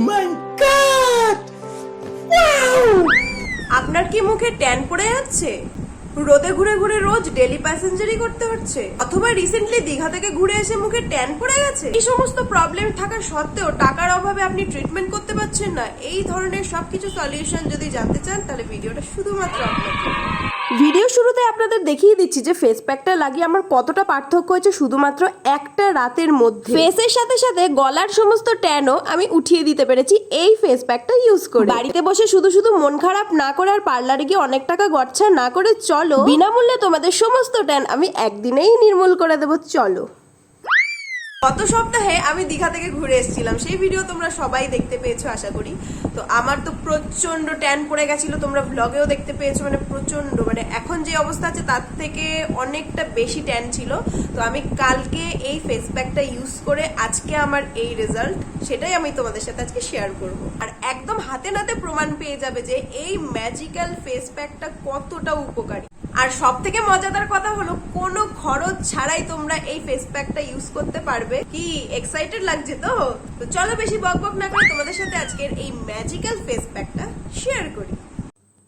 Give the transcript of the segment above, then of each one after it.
my god! Wow! আপনার কি মুখে ট্যান পড়ে যাচ্ছে রোদে ঘুরে ঘুরে রোজ ডেলি প্যাসেঞ্জারই করতে হচ্ছে অথবা রিসেন্টলি দীঘা থেকে ঘুরে এসে মুখে ট্যান পড়ে গেছে এই সমস্ত প্রবলেম থাকা সত্ত্বেও টাকার অভাবে আপনি ট্রিটমেন্ট করতে পারছেন না? এই ধরনের সবকিছু সলিউশন যদি জানতে চান তাহলে ভিডিওটা শুধুমাত্র আপনার জন্য। ভিডিও শুরুতে আপনাদের দেখিয়ে দিচ্ছি যে ফেস প্যাকটা লাগিয়ে আমার কতটা পার্থক্য হয়েছে শুধুমাত্র একটা রাতের মধ্যে। ফেসের সাথে সাথে গলার সমস্ত ট্যানও আমি উঠিয়ে দিতে পেরেছি এই ফেস প্যাকটা ইউজ করে। বাড়িতে বসে শুধু শুধু মন খারাপ না করে আর পার্লারে গিয়ে অনেক টাকা গচ্ছা না করে চলো। বিনামূল্যে তোমাদের সমস্ত ট্যান আমি একদিনেই নির্মূল করে দেবো চলো। গত সপ্তাহে আমি দীঘা থেকে ঘুরে এসেছিলাম। সেই ভিডিও তোমরা সবাই দেখতে পেয়েছ, আশা করি। তো আমার তো প্রচণ্ড ট্যান পড়ে গেছিল। তোমরা ভ্লগেও দেখতে পেয়েছ মানে প্রচণ্ড মানে এখন যে অবস্থা আছে, তার থেকে অনেকটা বেশি ট্যান ছিল। তো আমি কালকে এই ফেস প্যাকটা ইউজ করে আজকে আমার এই রেজাল্ট সেটাই আমি তোমাদের সাথে আজকে শেয়ার করব। আর একদম হাতে নাতে প্রমাণ পেয়ে যাবে যে এই ম্যাজিক্যাল ফেস প্যাকটা কতটা উপকারী। আর সব থেকে মজাদার কথা হলো কোনো খরচ ছাড়াই তোমরা এই ফেস প্যাকটা ইউজ করতে পারবে। কি এক্সাইটেড লাগছে তো? তো চলো বেশি বক বক না করে তোমাদের সাথে আজকের এই ম্যাজিক্যাল ফেস প্যাকটা শেয়ার করি।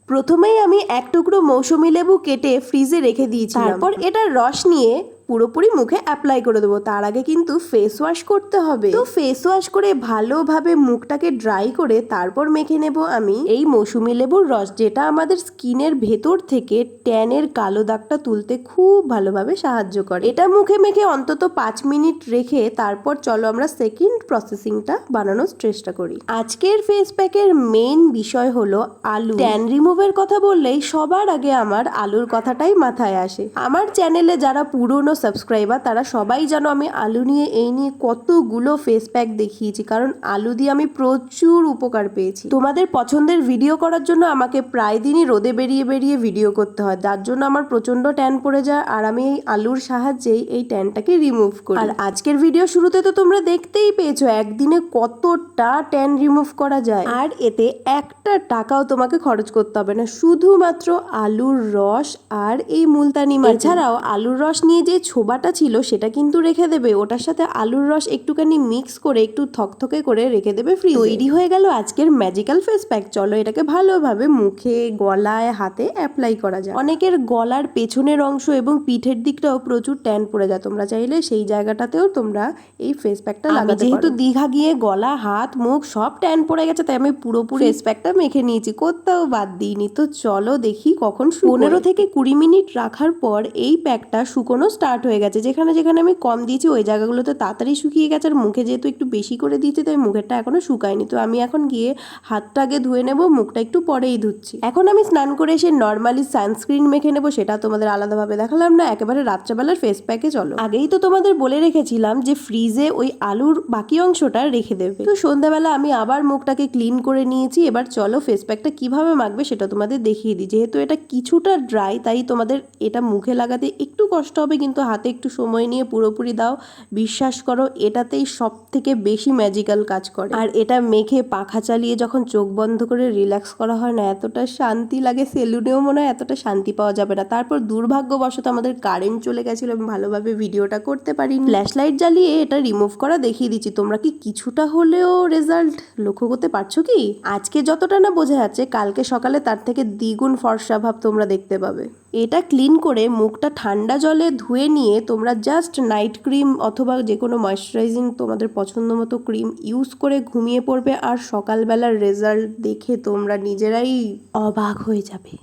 প্রথমেই আমি এক টুকরো মৌসুমি লেবু কেটে ফ্রিজে রেখে দিয়েছি তারপর এটার রস নিয়ে পুরোপুরি মুখে অ্যাপ্লাই করে দেবো। তার আগে কিন্তু ফেস ওয়াশ করতে হবে। তো ফেস ওয়াশ করে ভালোভাবে মুখটাকে ড্রাই করে তারপর মেখে নেব আমি। এই মৌসুমি লেবুর রস যেটা আমাদের স্কিনের ভেতর থেকে ট্যানের কালো দাগটা তুলতে খুব ভালোভাবে সাহায্য করে। এটা মুখে মেখে অন্তত পাঁচ মিনিট রেখে তারপর চলো আমরা সেকেন্ড প্রসেসিংটা বানানোর চেষ্টা করি। আজকের ফেস প্যাকের মেইন বিষয় হলো আলু। ট্যান রিমুভের কথা বললেই সবার আগে আমার আলুর কথাটাই মাথায় আসে। আমার চ্যানেলে যারা পুরনো সাবস্ক্রাইবার তারা সবাই জানো আমি আলু নিয়ে এই নিয়ে কতগুলো ফেস প্যাক দেখিয়েছি। কারণ আলু দিয়ে আমি প্রচুর উপকার পেয়েছি। তোমাদের পছন্দের ভিডিও করার জন্য আমাকে প্রায় দিনই রোদে বেরিয়ে বেরিয়ে ভিডিও করতে হয়। যার জন্য আমার প্রচণ্ড ট্যান পড়ে যায় আর আমি এই আলুর সাহায্যেই এই ট্যানটাকে রিমুভ করি। আর আজকের ভিডিও শুরুতে তো তোমরা দেখতেই পেয়েছ একদিনে কতটা ট্যান রিমুভ করা যায়। আর এতে একটা টাকাও তোমাকে খরচ করতে হবে না। শুধুমাত্র আলুর রস আর এই মুলতানি মাছ। এছাড়াও আলুর রস নিয়ে যে ছোবাটা ছিল সেটা কিন্তু রেখে দেবে। ওটার সাথে আলুর রস একটুখানি মিক্স করে একটু থকথকে করে রেখে দেবে ফ্রি তৈরি হয়ে গেল আজকের ম্যাজিক্যাল ফেস প্যাক চলো এটাকে ভালোভাবে মুখে গলায় হাতে অ্যাপ্লাই করা যায় অনেকের গলার পেছনের অংশ এবং পিঠের দিকটাও প্রচুর ট্যান পড়ে যায়। তোমরা চাইলে সেই জায়গাটাতেও তোমরা এই ফেস প্যাকটা লাগাতে যেহেতু দীঘা গিয়ে গলা হাত মুখ সব ট্যান পড়ে গেছে তাই আমি পুরোপুরি ফেস প্যাকটা মেখে নিয়েছি কোথাও বাদ দিইনি। তো চলো দেখি কখন পনেরো থেকে কুড়ি মিনিট রাখার পর এই প্যাকটা শুকোনো স্টার্ট হয়ে গেছে। যেখানে যেখানে আমি কম দিয়েছি, ওই জায়গাগুলোতে তাড়াতাড়ি শুকিয়ে গেছে। আর মুখে যেহেতু একটু বেশি করে দিয়েছি, তাই মুখেরটা এখনও শুকায়নি। তো আমি এখন গিয়ে হাতটা আগে ধুয়ে নেব, মুখটা একটু পরেই ধুচ্ছি। এখন আমি স্নান করে এসে নর্মালি সানস্ক্রিন মেখে নেব, সেটা তোমাদের আলাদাভাবে দেখালাম না। একেবারে রাত্রেবেলার ফেস প্যাকে চলো। আগেই তো তোমাদের বলে রেখেছিলাম যে ফ্রিজে ওই আলুর বাকি অংশটা রেখে দেবে। তো সন্ধ্যাবেলা আমি আবার মুখটাকে ক্লিন করে নিয়েছি। এবার চলো ফেস প্যাকটা কীভাবে মাখবে সেটা তোমাদের দেখিয়ে দিই। যেহেতু এটা কিছুটা ড্রাই তাই তোমাদের এটা মুখে লাগাতে একটু কষ্ট হবে, কিন্তু হাতে একটু সময় নিয়ে পুরোপুরি দাও। বিশ্বাস করো, এটাতেই সব থেকে বেশি ম্যাজিক্যাল কাজ করে। আর এটা মেখে পাখা চালিয়ে যখন চোখ বন্ধ করে রিল্যাক্স করা হয় না, এতটা শান্তি লাগে সেলুনেও মনে হয় এতটা শান্তি পাওয়া যাবে না। তারপর দুর্ভাগ্যবশত আমাদের কারেন্ট চলে গেছিল, আমি ভালোভাবে ভিডিওটা করতে পারি ফ্ল্যাশ লাইট জ্বালিয়ে এটা রিমুভ করা দেখিয়ে দিচ্ছি। তোমরা কি কিছুটা হলেও রেজাল্ট লক্ষ্য করতে পারছ কি? আজকে যতটা না বোঝা যাচ্ছে, কালকে সকালে তার থেকে দ্বিগুণ ফর্সা ভাব তোমরা দেখতে পাবে। এটা ক্লিন করে মুখটা ঠান্ডা জলে ধুয়ে নিয়ে তোমরা জাস্ট নাইট ক্রিম অথবা যে কোনো ময়শ্চারাইজিং তোমাদের পছন্দ মতো ক্রিম ইউজ করে ঘুমিয়ে পড়বে আর সকালবেলার রেজাল্ট দেখে তোমরা নিজেরাই অবাক হয়ে যাবে।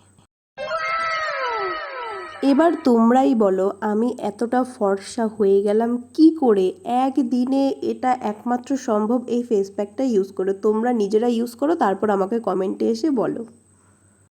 এবার তোমরাই বলো, আমি এতটা ফর্সা হয়ে গেলাম কি করে? একদিনে এটা একমাত্র সম্ভব এই ফেস প্যাকটা ইউজ করে। তোমরা নিজেরা ইউজ করো, তারপর আমাকে কমেন্টে এসে বলো।